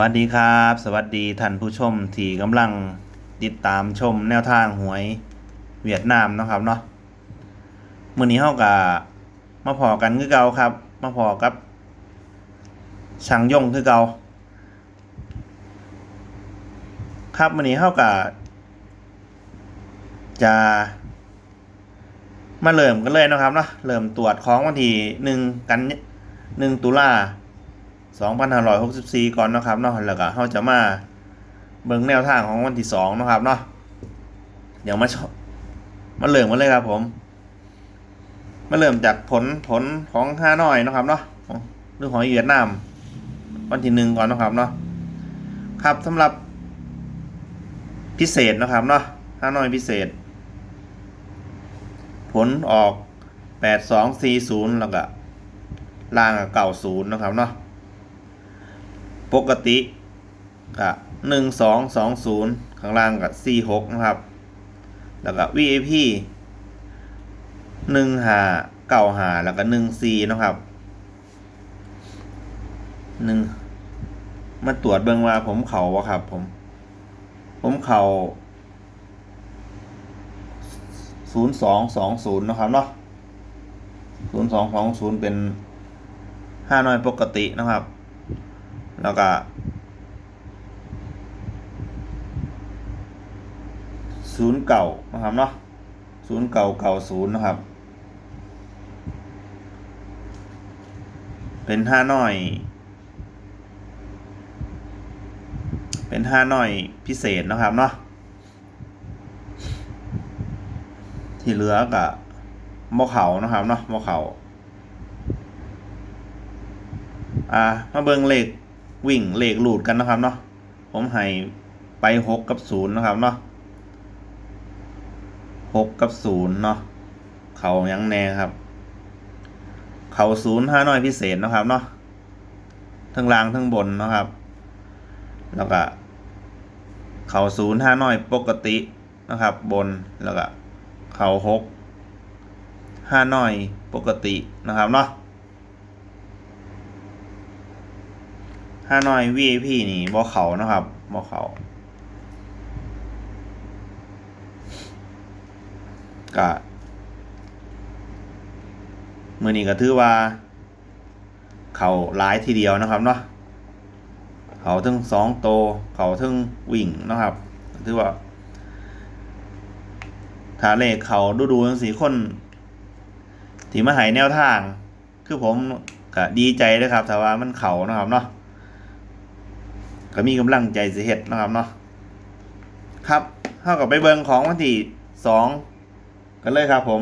วัสดีครับ สวัสดีท่านผู้ชมที่กำลังติดตามชมแนวทางหวยเวียดนามนะครับเนาะมื้อนี้เฮาก็มาพอกันคือเก่าครับ มาพอกับช่างยงคือเก่าครับมื้อนี้เฮาก็จะมาเริ่มกันเลยนะครับเนาะเริ่มตรวจของวันที่หนึ่งกันหนึ่งตุลา 2564 ก่อนนะครับเนาะแล้วก็เราจะมาเบิ่งแนวทางของวันที่2นะครับเนาะเดี๋ยวมามาเริ่มกันเลยครับผม มาเริ่มจากผลผลของฮานอยนะครับเนาะเรื่องของเวียดนามวันที่หนึ่งก่อนนะครับเนาะครับสำหรับพิเศษนะครับเนาะฮานอยพิเศษ ผลออก8240แล้วก็ล่างกับ90นะครับเนาะ ปกติกับหนึ่งสองสองศูนย์ข้างล่างกับสี่หกนะครับ แล้วก็ VIP หนึ่งหาเก้าหาแล้วก็หนึ่งสี่นะครับหนึ่งมาตรวจเบิ่งว่าผมเข่าวะครับ ผม ผมเข่าศูนย์สองสองศูนย์นะครับเนาะศูนย์สองสองศูนย์เป็นห้าน้อยปกตินะครับ แล้วก็ศูนย์เก่านะครับเนาะศูนย์เก่าเก่าศูนย์นะครับ เป็นห้าน้อย เป็นห้าน้อยพิเศษนะครับเนาะที่เหลือกับมอเขานะครับเนาะมอเขาอ่ามาเบิงเหลข วิ่งเลขหลูดกันนะครับเนาะผมให้ไปหกกับศูนย์นะครับเนาะหกกับศูนย์เนาะเขายังแน่ครับ เขาศูนย์ห้าน้อยพิเศษนะครับเนาะทั้งล่างทั้งบนนะครับ แล้วก็เขาศูนย์ห้าน้อยปกตินะครับ บนแล้วก็เขาหกห้าน้อยปกตินะครับเนาะ ห้าน้อย VIP นี่บ่เขานะครับบ่เขาก็มือนี้ก็ถือว่า เขาหลายทีเดียวนะครับเนาะเขาถึงสองโต เขาถึงวิ่งนะครับถือว่าถ้าเลขเขาดูดูทั้งสี่คนที่มาหายแนวทาง คือผมก็ดีใจเลยครับแต่ว่ามันเขานะครับเนาะ ก็มีกำลังใจสิเฮ็ดนะครับเนาะครับเท่ากับไปเบิงของวันที่สองกันเลยครับผม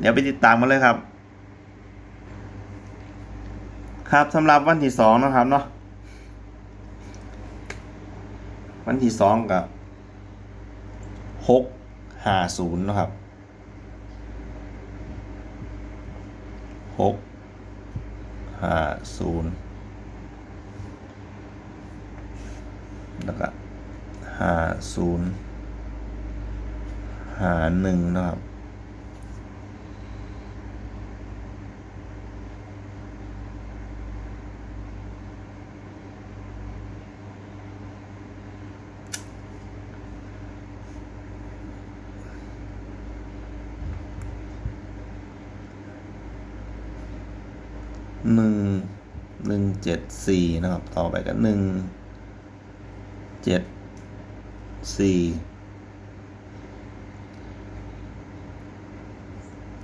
เดี๋ยวไปติดตามกันเลยครับ ครับสำหรับวันที่สองนะครับเนาะวันที่สองกับหกห้าศูนย์นะครับหกห้าศูนย์ แล้วก็หาศูนย์หาหนึ่งนะครับ หนึ่งหนึ่งเจ็ดสี่นะครับ ต่อไปกันหนึ่ง เจ็ดสี่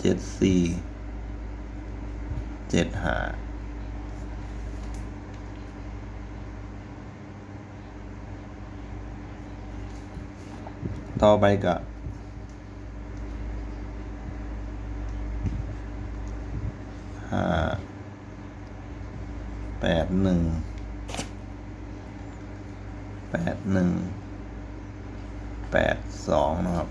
เจ็ดสี่เจ็ดห้าต่อไปกับห้าแปดหนึ่ง ดหนึ่งแปดสองนะครับ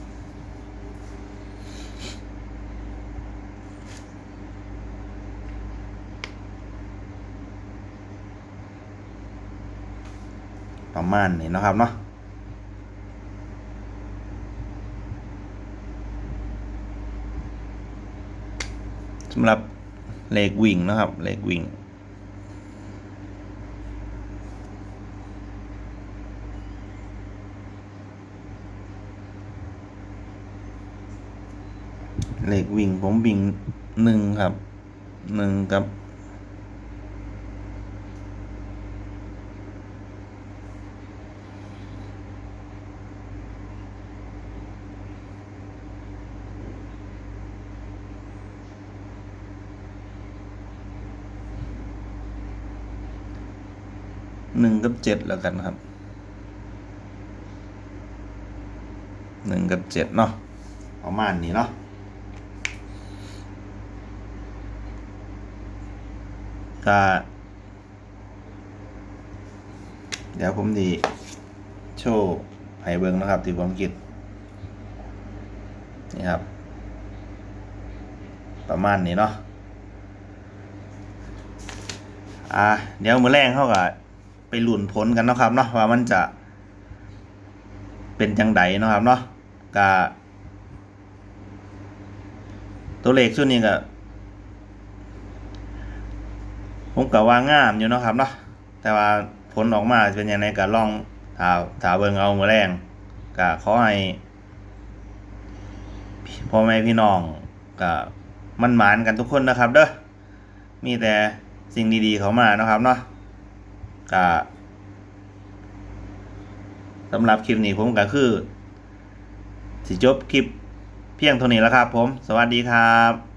ประมาณนี้นะครับเนาะสำหรับเลขวิ่งนะครับเลขวิ่ง เลขวิ่ง ผมวิ่งหนึ่งครับหนึ่งกับหนึ่งกับเจ็ดแล้วกันครับหนึ่งกับเจ็ดเนาะประมาณนี้เนาะ ก็เดี๋ยวผมดีโชว์ให้เบิ้งนะครับ ที่ผมคิดนี่ครับ ประมาณนี้เนาะอ่าเดี๋ยวมือแรงเข้ากับไปหลุนผลกันนะครับเนาะว่ามันจะเป็นจังไดนะครับเนาะกะตัวเลขชุดนี้ก็ ผมก็ว่างามอยู่เนาะครับเนาะแต่ว่าผลออกมาจะเป็นยังไงก็ลองถาถาเบิงเอามือแรงก็ขอให้พ่อแม่พี่น้องก็มันหมานกันทุกคนนะครับ เด้อมีแต่สิ่งดีๆเขามานะครับเนาะก็สำหรับคลิปนี้ผมก็คือ สิจบคลิปเพียงเท่านี้แล้วครับผม สวัสดีครับ